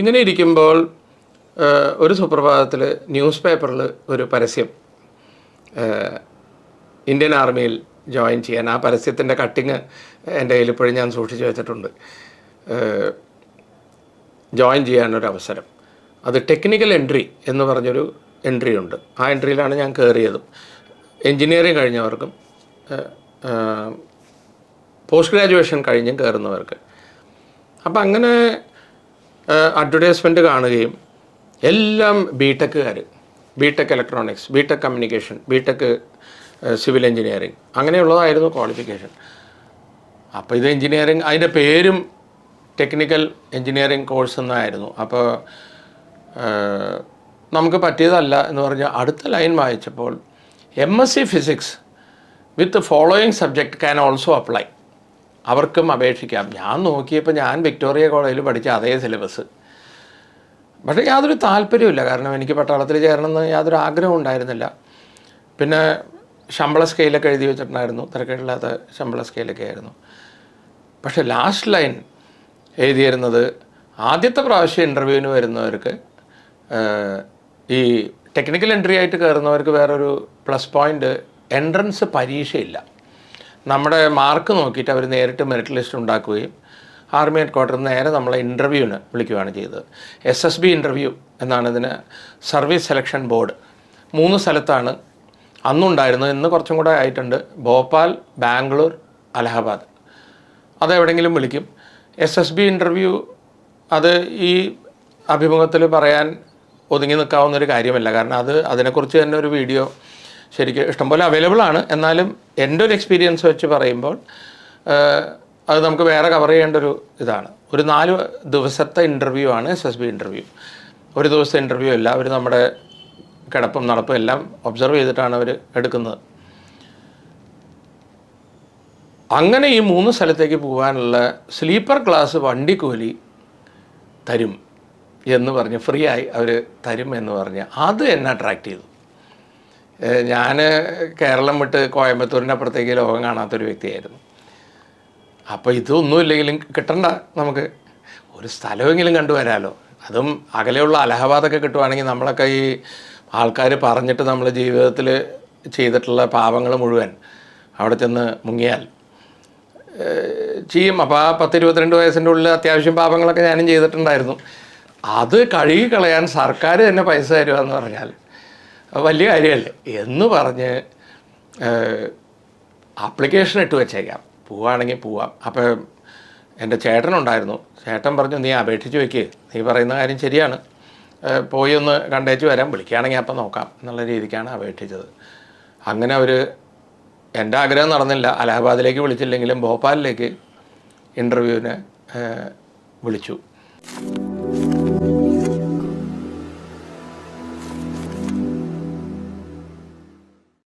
ഇങ്ങനെ ഇരിക്കുമ്പോൾ ഒരു സുപ്രഭാതത്തിൽ ന്യൂസ് പേപ്പറിൽ ഒരു പരസ്യം ഇന്ത്യൻ ആർമിയിൽ ജോയിൻ ചെയ്യാൻ. ആ പരസ്യത്തിന്റെ കട്ടിങ് എന്റെ കയ്യിൽ ഇപ്പോഴും ഞാൻ സൂക്ഷിച്ചു വെച്ചിട്ടുണ്ട്. ജോയിൻ ചെയ്യാനൊരു അവസരം. അത് ടെക്നിക്കൽ എൻട്രി എന്ന് പറഞ്ഞൊരു എൻട്രി ഉണ്ട്. ആ എൻട്രിയിലാണ് ഞാൻ കയറിയതും എൻജിനീയറിങ് കഴിഞ്ഞവർക്കും പോസ്റ്റ് ഗ്രാജുവേഷൻ കഴിഞ്ഞും കയറുന്നവർക്ക് അപ്പം അങ്ങനെ അഡ്വർടൈസ്മെന്റ് കാണുകയും എല്ലാം B ടെക്കുകാർ B tech electronics B tech communication B tech civil engineering അങ്ങനെയുള്ളതായിരുന്നു qualification അപ്പോൾ ഇത് എഞ്ചിനീയറിങ് അതിന്റെ പേരും ടെക്നിക്കൽ എഞ്ചിനീയറിങ് കോഴ്സ് എന്നായിരുന്നു. അപ്പോൾ നമുക്ക് പറ്റിയതല്ല എന്ന് പറഞ്ഞാൽ അടുത്ത ലൈൻ വായിച്ചപ്പോൾ M S C physics with following subject can also apply അവർക്കും അപേക്ഷിക്കാം. ഞാൻ നോക്കിയപ്പോൾ ഞാൻ വിക്ടോറിയ കോളേജിൽ പഠിച്ച അതേ സിലബസ് പക്ഷേ യാതൊരു താല്പര്യമില്ല കാരണം എനിക്ക് പട്ടാളത്തിൽ ചേരണമെന്ന് യാതൊരു ആഗ്രഹവും ഉണ്ടായിരുന്നില്ല. പിന്നെ ശമ്പള സ്കെയിലൊക്കെ എഴുതി വെച്ചിട്ടുണ്ടായിരുന്നു. തിരക്കേടില്ലാത്ത ശമ്പള സ്കെയിലൊക്കെ ആയിരുന്നു. പക്ഷേ ലാസ്റ്റ് ലൈൻ എഴുതിയിരുന്നത് ആദ്യത്തെ പ്രാവശ്യം ഇന്റർവ്യൂവിന് വരുന്നവർക്ക് ഈ ടെക്നിക്കൽ എൻട്രി ആയിട്ട് കയറുന്നവർക്ക് വേറൊരു പ്ലസ് പോയിന്റ് എൻട്രൻസ് പരീക്ഷയില്ല. നമ്മുടെ മാർക്ക് നോക്കിയിട്ട് അവർ നേരിട്ട് മെറിറ്റ് ലിസ്റ്റ് ഉണ്ടാക്കുകയും ആർമി ഹെഡ് ക്വാർട്ടറിൽ നേരെ നമ്മളെ ഇന്റർവ്യൂവിന് വിളിക്കുകയാണ് ചെയ്തത്. എസ് എസ് ബി ഇന്റർവ്യൂ എന്നാണ് ഇതിന് സർവീസ് സെലക്ഷൻ ബോർഡ് മൂന്ന് സ്ഥലത്താണ് അന്നുണ്ടായിരുന്നത്. ഇന്ന് കുറച്ചും കൂടെ ആയിട്ടുണ്ട്. ഭോപ്പാൽ ബാംഗ്ലൂർ അലഹബാദ്. അതെവിടെങ്കിലും വിളിക്കും. എസ് എസ് ബി ഇന്റർവ്യൂ അത് ഈ അഭിമുഖത്തിൽ പറയാൻ ഒതുങ്ങി നിൽക്കാവുന്നൊരു കാര്യമല്ല. കാരണം അത് അതിനെക്കുറിച്ച് തന്നെ ഒരു വീഡിയോ ശരിക്കും ഇഷ്ടംപോലെ അവൈലബിൾ ആണ്. എന്നാലും എന്റെ ഒരു എക്സ്പീരിയൻസ് വെച്ച് പറയുമ്പോൾ അത് നമുക്ക് വേറെ കവർ ചെയ്യേണ്ട ഒരു ഇതാണ്. ഒരു നാല് ദിവസത്തെ ഇന്റർവ്യൂ ആണ് എസ് എസ് ബി ഇന്റർവ്യൂ ഒരു ദിവസത്തെ ഇന്റർവ്യൂ അല്ല അവർ നമ്മുടെ കിടപ്പും നടപ്പും എല്ലാം ഒബ്സർവ് ചെയ്തിട്ടാണ് അവർ എടുക്കുന്നത്. അങ്ങനെ ഈ മൂന്ന് സ്ഥലത്തേക്ക് പോകാനുള്ള സ്ലീപ്പർ ക്ലാസ് വണ്ടിക്കൂലി തരും എന്ന് പറഞ്ഞ് ഫ്രീ ആയി അവർ തരും എന്ന് പറഞ്ഞ് അത് എന്നെ അട്രാക്റ്റ് ചെയ്തു. ഞാൻ കേരളം വിട്ട് കോയമ്പത്തൂരിന്റെ അപ്പുറത്തേക്ക് ലോകം കാണാത്തൊരു വ്യക്തിയായിരുന്നു. അപ്പോൾ ഇതൊന്നുമില്ലെങ്കിലും കിട്ടണ്ട നമുക്ക്. ഒരു സ്ഥലമെങ്കിലും കണ്ടുവരാലോ അതും അകലെയുള്ള അലഹബാദൊക്കെ കിട്ടുവാണെങ്കിൽ നമ്മളൊക്കെ ഈ ആൾക്കാർ പറഞ്ഞിട്ട് നമ്മൾ ജീവിതത്തിൽ ചെയ്തിട്ടുള്ള പാപങ്ങൾ മുഴുവൻ അവിടെ ചെന്ന് മുങ്ങിയാൽ ചെയ്യും. അപ്പോൾ ആ പത്ത് ഇരുപത്തിരണ്ട് വയസ്സിന്റെ ഉള്ളിൽ അത്യാവശ്യം പാപങ്ങളൊക്കെ ഞാനും ചെയ്തിട്ടുണ്ടായിരുന്നു. അത് കഴുകി കളയാൻ സർക്കാർ തന്നെ പൈസ തരുക എന്ന് പറഞ്ഞാൽ വലിയ കാര്യമല്ലേ. എന്ന് പറഞ്ഞ് ആപ്ലിക്കേഷൻ ഇട്ട് വെച്ചേക്കാം. പോവുകയാണെങ്കിൽ പോവാം. അപ്പോൾ എന്റെ ചേട്ടനുണ്ടായിരുന്നു. ചേട്ടൻ പറഞ്ഞു നീ അപേക്ഷിച്ച് വെക്ക്. നീ പറയുന്ന കാര്യം ശരിയാണ്. പോയി ഒന്ന് കണ്ടേച്ച് വരാം. വിളിക്കുകയാണെങ്കിൽ അപ്പം നോക്കാം. എന്നുള്ള രീതിക്കാണ് അപേക്ഷിച്ചത്. അങ്ങനെ അവർ എന്റെ ആഗ്രഹം നടന്നില്ല. അലഹബാദിലേക്ക് വിളിച്ചില്ലെങ്കിലും ഭോപ്പാലിലേക്ക് ഇന്റർവ്യൂവിന് വിളിച്ചു.